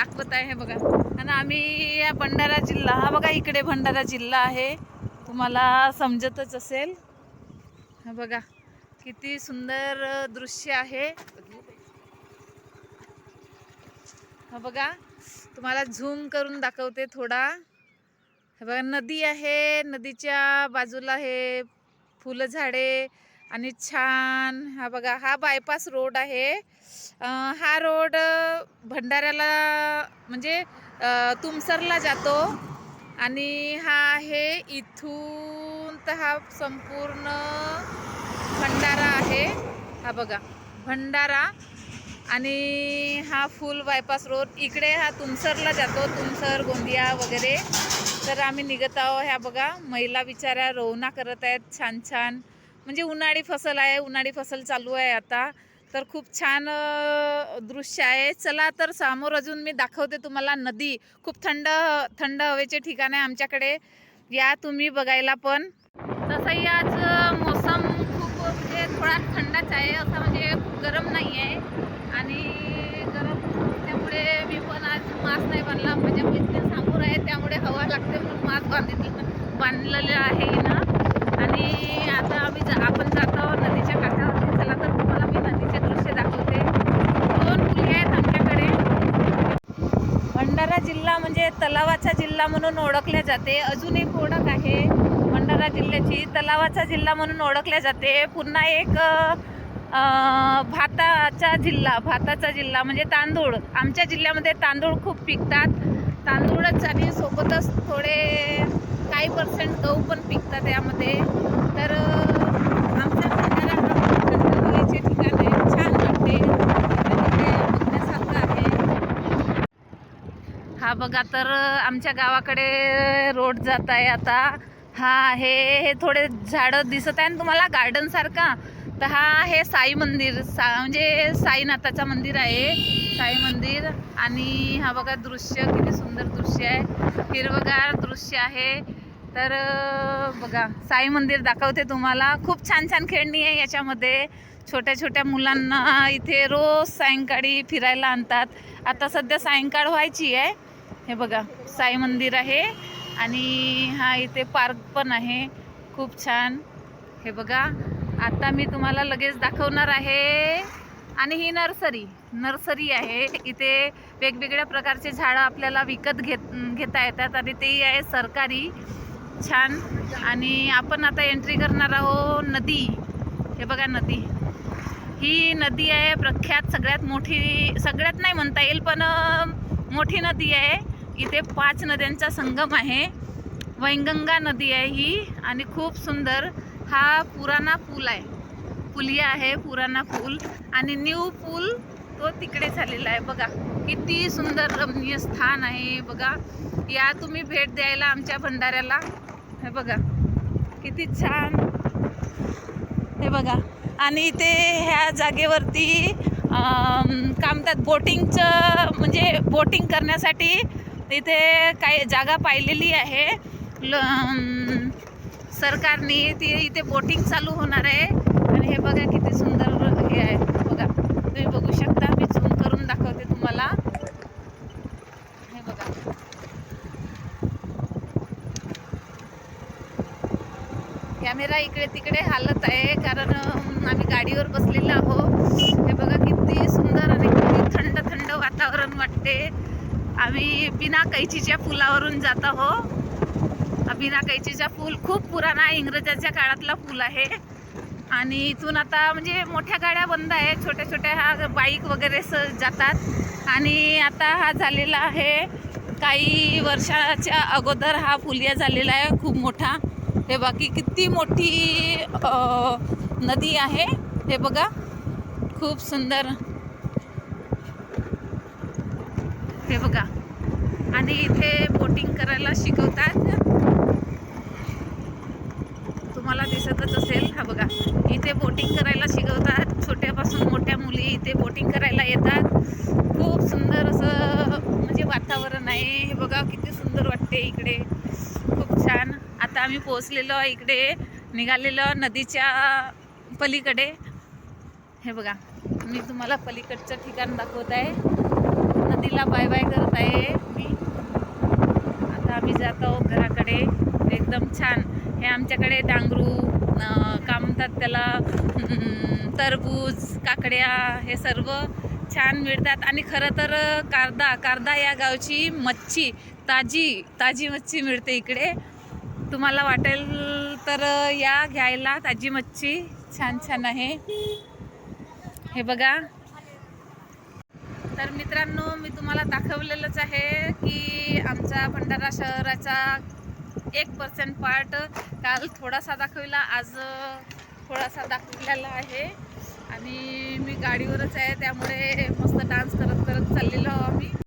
दाखवत आहे हे बघा. आणि आम्ही या भंडारा जिल्हा हा बघा इकडे भंडारा जिल्हा आहे. तुम्हाला समजतच असेल. हा बघा किती सुंदर दृश्य आहे. हा बघा तुम्हाला झूम करून दाखवते थोडा. हे बघा नदी आहे नदीच्या बाजूला हे फुलं झाडे आणि छान हा बघा हा बायपास रोड आहे. हा रोड भंडाऱ्याला म्हणजे तुमसरला जातो. आणि हा आहे इथून तर हा संपूर्ण भंडारा आहे. हा बघा भंडारा. आणि हा फुल बायपास रोड इकडे हा तुमसरला जातो तुमसर गोंदिया वगैरे. तर आम्ही निघत आहो ह्या बघा महिला बिचाऱ्या रोवणा करत आहेत छान छान म्हणजे उन्हाळी फसल आहे उन्हाळी फसल चालू आहे आता. तर खूप छान दृश्य आहे. चला तर समोर अजून मी दाखवते तुम्हाला नदी. खूप थंड थंड हवेचे ठिकाण आहे आमच्याकडे. या तुम्ही बघायला पण. तसंही आज मौसम मोसम खूप म्हणजे थोडा थंडच आहे असं म्हणजे खूप गरम नाही आहे आणि गरम त्यामुळे मी पण आज मास्क नाही बांधला. म्हणजे मैत्रीण समोर आहे त्यामुळे हवा लागते म्हणून मास्क बांधितलं बांधलेलं आहे ना आणि आता आम्ही जा आपण जातो नदीच्या काठावरती चला तर तुम्हाला मी नदीचे दृश्य दाखवते दोन पुली आहेत आमच्याकडे भंडारा जिल्हा म्हणजे तलावाचा जिल्हा म्हणून ओळखल्या जाते. अजून एक ओळख आहे भंडारा जिल्ह्याची. तलावाचा जिल्हा म्हणून ओळखल्या जाते. पुन्हा एक भाताचा जिल्हा भाताचा जिल्हा म्हणजे तांदूळ. आमच्या जिल्ह्यामध्ये तांदूळ खूप पिकतात. तांदूळच आणि सोबतच थोडे काही पर्सेंट गहू पण पिकतात यामध्ये. तर आमच्या भंडारा हा खूप थंड हवेचे ठिकाण आहे छान वाटते तिथे बघण्यासारखं आहे हा बघा तर आमच्या गावाकडे रोड जात आहे आता. हा आहे हे थोडे झाडं दिसत आहे ना तुम्हाला गार्डन सारखा. तर हा आहे साई मंदिर. सा म्हणजे साईनाथाचं मंदिर आहे. साई मंदिर. आणि हा बघा दृश्य किती सुंदर दृश्य आहे. हिरवगार दृश्य आहे. तर बघा साई मंदिर दाखवते तुम्हाला. खूप छान छान खेळणी आहे याच्यामध्ये. छोट्या छोट्या मुलांना इथे रोज सायंकाळी फिरायला आणतात. आता सध्या सायंकाळ व्हायची आहे. हे बघा साई मंदिर आहे आणि हा इथे पार्क पण आहे. खूप छान. हे बघा आता मी तुम्हाला लगेच दाखवणार आहे. आणि ही नर्सरी नर्सरी आहे. इथे वेगवेगळ्या प्रकारचे झाडं आपल्याला विकत घेत घेता येतात आणि तेही आहे सरकारी. छान. आणि आपण आता एंट्री करणार आहोत नदी. हे बघा नदी. ही नदी आहे प्रख्यात सगळ्यात मोठी सगळ्यात नाही म्हणता येईल पण मोठी नदी आहे. इथे पाच नद्यांचा संगम आहे. वैंगंगा नदी आहे ही आणि खूप सुंदर हा पुराणा पूल आहे. पुलिया आहे पुराणा पूल आणि न्यू पूल तो तिकडे झालेला आहे. बघा किती सुंदर रमणीय स्थान आहे बघा. या तुम्ही भेट द्यायला आमच्या भंडाऱ्याला. हे बघा किती छान. हे बघा आणि इथे ह्या जागेवरती कामतात काय म्हणतात बोटिंगचं म्हणजे बोटिंग करण्यासाठी इथे काही जागा पाहिलेली आहे. ल सरकारने ती इथे बोटिंग चालू होणार आहे. आणि हे बघा किती सुंदर हे आहे. बघा तुम्ही बघू शकता. मी झूम करून दाखवते तुम्हाला. हे बघा. कॅमेरा इकडे तिकडे हालत आहे कारण आम्ही गाडीवर बसलेलो आहो हे बघा किती सुंदर आणि किती थंड थंड वातावरण वाटते. आम्ही बिना कैचीच्या पुलावरून जात आहो. बिना कैचीचा पूल खूप पुराणा इंग्रजाच्या काळातला पूल आहे. आणि इथून आता म्हणजे मोठ्या गाड्या बंद आहे छोट्या छोट्या हा बाईक वगैरे स जातात. आणि आता हा झालेला आहे काही वर्षाच्या अगोदर हा पुलिया झालेला आहे खूप मोठा. हे बाकी किती मोठी नदी आहे. हे बघा खूप सुंदर. हे बघा. आणि इथे बोटिंग करायला शिकवतात. तुम्हाला दिसतच असेल. हा बघा. इथे बोटिंग करायला शिकवतात. छोट्यापासून मोठ्या मुली इथे बोटिंग करायला येतात. खूप सुंदर असं म्हणजे वातावरण आहे. हे बघा किती सुंदर वाटते इकडे. खूप छान. आता आम्ही पोहोचलेलो इकडे. निघालेलो नदीच्या पलीकडे. हे बघा. मी तुम्हाला पलीकडचं ठिकाण दाखवत आहे. नदीला बाय बाय करत आहे मी आता आम्ही जात आहोत घराकडे. एकदम छान. हे आमच्याकडे डांगरू का म्हणतात त्याला तरबूज काकड्या हे सर्व छान मिळतात. आणि खरं तर कारदा कारदा या गावची मच्छी ताजी ताजी मच्छी मिळते इकडे. तुम्हाला वाटेल तर या घ्यायला. ताजी मच्छी छान छान आहे. हे बघा. तर मित्रांनो मी तुम्हाला दाखवलेलंच आहे की आमचा भंडारा शहराचा एक पर्सेंट पार्ट काल थोडासा दाखविला आज थोडासा दाखवलेला आहे. आणि मी गाडीवरच आहे त्यामुळे मस्त डान्स करत करत चाललेलो आहो आम्ही.